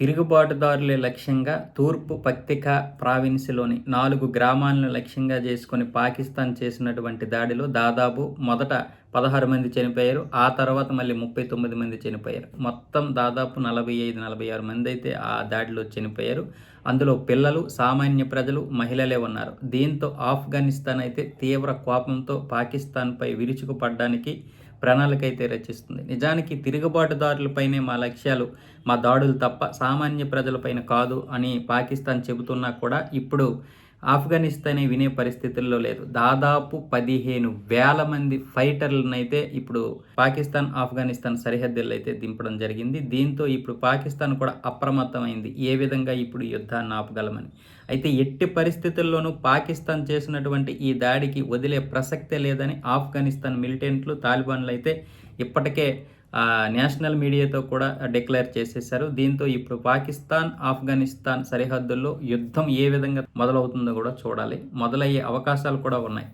తిరుగుబాటుదారులే లక్ష్యంగా తూర్పు పక్తిక ప్రావిన్స్లోని నాలుగు గ్రామాలను లక్ష్యంగా చేసుకుని పాకిస్తాన్ చేసినటువంటి దాడిలో దాదాపు మొదట పదహారు మంది చనిపోయారు ఆ తర్వాత మళ్ళీ ముప్పై తొమ్మిది మంది చనిపోయారు. మొత్తం దాదాపు నలభై ఐదు నలభై ఆరు మంది అయితే ఆ దాడిలో చనిపోయారు. అందులో పిల్లలు సామాన్య ప్రజలు మహిళలే ఉన్నారు. దీంతో ఆఫ్ఘనిస్తాన్ అయితే తీవ్ర కోపంతో పాకిస్తాన్పై విరుచుకుపడ్డానికి ప్రణాళిక అయితే రచిస్తుంది. నిజానికి తిరుగుబాటుదారులపైనే మా లక్ష్యాలు మా దాడులు తప్ప సామాన్య ప్రజలపైన కాదు అని పాకిస్తాన్ చెబుతున్నా కూడా ఇప్పుడు ఆఫ్ఘనిస్తాన్ వినే పరిస్థితుల్లో లేదు. దాదాపు పదిహేను వేల మంది ఫైటర్లనైతే ఇప్పుడు పాకిస్తాన్ ఆఫ్ఘనిస్తాన్ సరిహద్దుల్లో అయితే దింపడం జరిగింది. దీంతో ఇప్పుడు పాకిస్తాన్ కూడా అప్రమత్తమైంది. ఏ విధంగా ఇప్పుడు యుద్ధాన్ని ఆపగలమని. అయితే ఎట్టి పరిస్థితుల్లోనూ పాకిస్తాన్ చేసినటువంటి ఈ దాడికి వదిలే ప్రసక్తే లేదని ఆఫ్ఘనిస్తాన్ మిలిటెంట్లు తాలిబాన్లు అయితే ఇప్పటికే నేషనల్ మీడియాతో కూడా డిక్లేర్ చేసేసారు దీంతో ఇప్పుడు పాకిస్తాన్ ఆఫ్ఘనిస్తాన్ సరిహద్దుల్లో యుద్ధం ఏ విధంగా మొదలవుతుందో కూడా చూడాలి. మొదలయ్యే అవకాశాలు కూడా ఉన్నాయి.